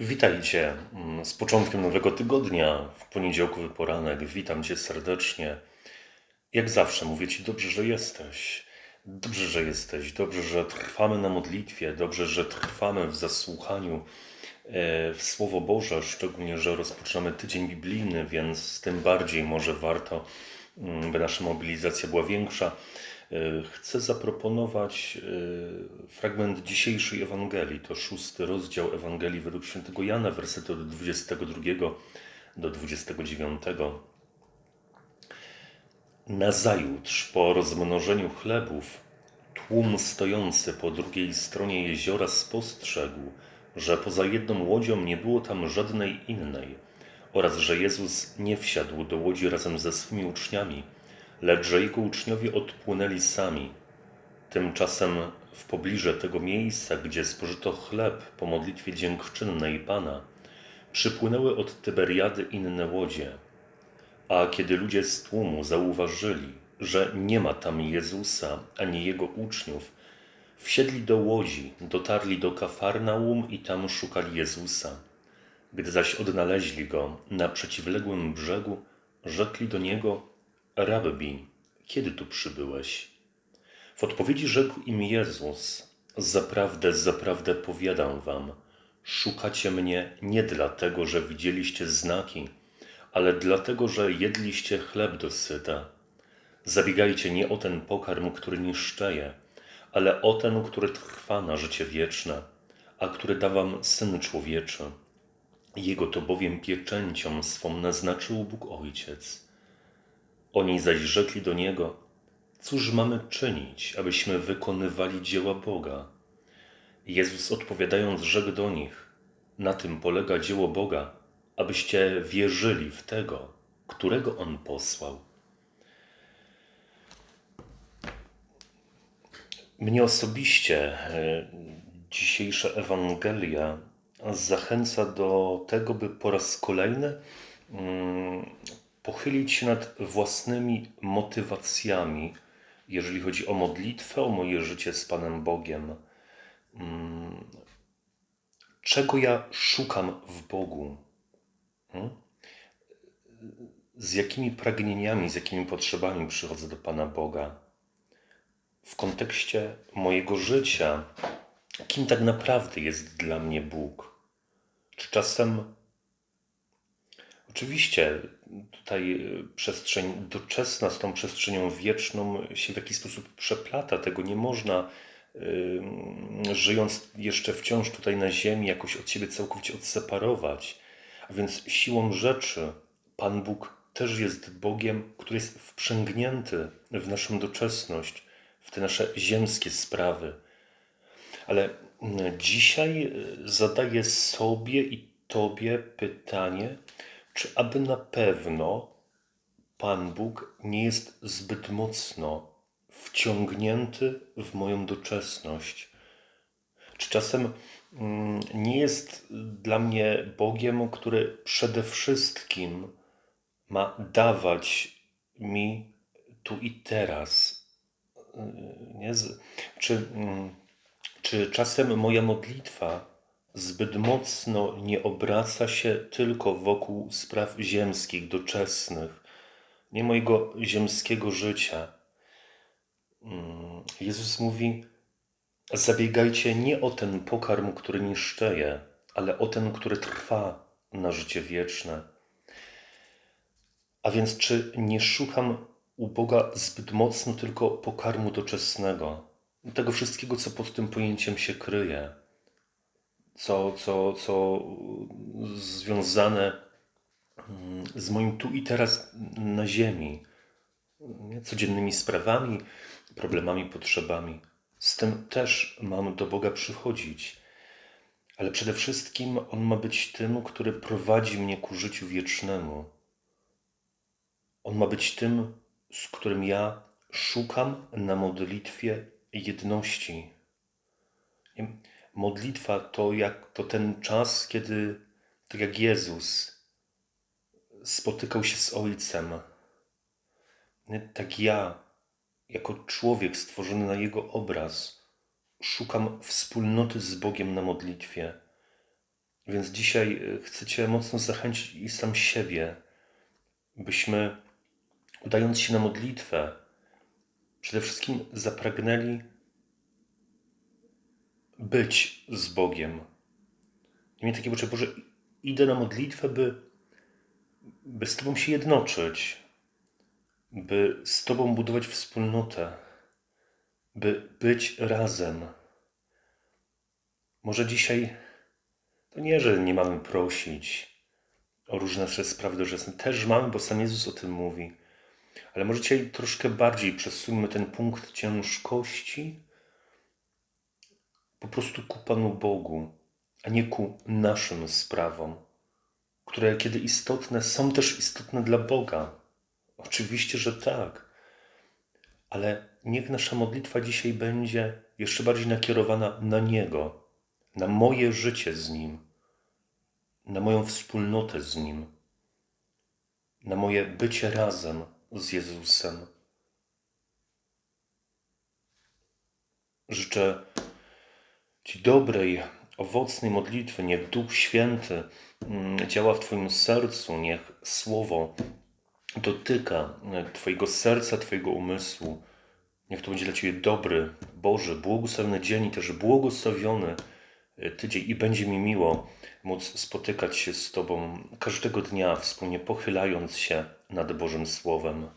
Witajcie mm, z początkiem nowego tygodnia, w poniedziałkowy poranek. Witam Cię serdecznie. Jak zawsze mówię Ci dobrze, że jesteś. Dobrze, że jesteś. Dobrze, że trwamy na modlitwie. Dobrze, że trwamy w zasłuchaniu e, w Słowo Boże, szczególnie, że rozpoczynamy tydzień biblijny, więc tym bardziej może warto, mm, by nasza mobilizacja była większa. E, chcę zaproponować e, fragment dzisiejszej Ewangelii. To szósty rozdział Ewangelii według świętego Jana, wersety od 22 do 29. Nazajutrz, po rozmnożeniu chlebów, tłum stojący po drugiej stronie jeziora spostrzegł, że poza jedną łodzią nie było tam żadnej innej oraz że Jezus nie wsiadł do łodzi razem ze swymi uczniami – lecz że jego uczniowie odpłynęli sami. Tymczasem w pobliże tego miejsca, gdzie spożyto chleb po modlitwie dziękczynnej Pana, przypłynęły od Tyberiady inne łodzie. A kiedy ludzie z tłumu zauważyli, że nie ma tam Jezusa ani Jego uczniów, wsiedli do łodzi, dotarli do Kafarnaum i tam szukali Jezusa. Gdy zaś odnaleźli Go na przeciwległym brzegu, rzekli do Niego – Rabbi, kiedy tu przybyłeś? W odpowiedzi rzekł im Jezus: Zaprawdę, zaprawdę powiadam wam, szukacie mnie nie dlatego, że widzieliście znaki, ale dlatego, że jedliście chleb dosyta. Zabiegajcie nie o ten pokarm, który niszczeje, ale o ten, który trwa na życie wieczne, a który da wam Syn Człowieczy. Jego to bowiem pieczęcią swą naznaczył Bóg Ojciec. Oni zaś rzekli do niego: Cóż mamy czynić, abyśmy wykonywali dzieła Boga? Jezus odpowiadając, rzekł do nich: Na tym polega dzieło Boga, abyście wierzyli w tego, którego On posłał. Mnie osobiście e, dzisiejsza Ewangelia zachęca do tego, by po raz kolejny mm, pochylić się nad własnymi motywacjami, jeżeli chodzi o modlitwę, o moje życie z Panem Bogiem. Mm, czego ja szukam w Bogu? Hmm? Z jakimi pragnieniami, z jakimi potrzebami przychodzę do Pana Boga? W kontekście mojego życia, kim tak naprawdę jest dla mnie Bóg? Czy czasem Oczywiście tutaj e, przestrzeń doczesna z tą przestrzenią wieczną się w jakiś sposób przeplata. Tego nie można, żyjąc jeszcze wciąż tutaj na ziemi, jakoś od siebie całkowicie odseparować. A więc siłą rzeczy Pan Bóg też jest Bogiem, który jest wprzęgnięty w naszą doczesność, w te nasze ziemskie sprawy. Ale dzisiaj e, zadaję sobie i Tobie pytanie, czy aby na pewno Pan Bóg nie jest zbyt mocno wciągnięty w moją doczesność? Czy czasem mm, nie jest dla mnie Bogiem, który przede wszystkim ma dawać mi tu i teraz? Nie? Czy, mm, czy czasem moja modlitwa zbyt mocno nie obraca się tylko wokół spraw ziemskich, doczesnych, nie mojego ziemskiego życia. Mm, Jezus mówi: Zabiegajcie nie o ten pokarm, który niszczeje, ale o ten, który trwa na życie wieczne. A więc, czy nie szukam u Boga zbyt mocno tylko pokarmu doczesnego, tego wszystkiego, co pod tym pojęciem się kryje? Co, co, co związane mm, z moim tu i teraz na ziemi, codziennymi sprawami, problemami, potrzebami. Z tym też mam do Boga przychodzić. Ale przede wszystkim On ma być tym, który prowadzi mnie ku życiu wiecznemu. On ma być tym, z którym ja szukam na modlitwie jedności. Modlitwa to, jak, to ten czas, kiedy, tak jak Jezus spotykał się z Ojcem, tak ja, jako człowiek stworzony na Jego obraz, szukam wspólnoty z Bogiem na modlitwie. Więc dzisiaj y, chcę Cię mocno zachęcić i sam siebie, byśmy, udając się na modlitwę, przede wszystkim zapragnęli być z Bogiem. I mieć takie poczucie, Boże, idę na modlitwę, by, by z Tobą się jednoczyć, by z Tobą budować wspólnotę, by być razem. Może dzisiaj to nie, że nie mamy prosić o różne nasze sprawy dożywotne. Też mamy, bo sam Jezus o tym mówi. Ale może dzisiaj troszkę bardziej przesuńmy ten punkt ciężkości po prostu ku Panu Bogu, a nie ku naszym sprawom, które kiedy istotne, są też istotne dla Boga. Oczywiście, że tak. Ale niech nasza modlitwa dzisiaj będzie jeszcze bardziej nakierowana na Niego, na moje życie z Nim, na moją wspólnotę z Nim, na moje bycie razem z Jezusem. Życzę Ci dobrej, owocnej modlitwy. Niech Duch Święty mm, działa w Twoim sercu, niech Słowo dotyka e, Twojego serca, Twojego umysłu. Niech to będzie dla Ciebie dobry, Boży, błogosławiony dzień i też błogosławiony e, tydzień i będzie mi miło móc spotykać się z Tobą każdego dnia, wspólnie pochylając się nad Bożym Słowem.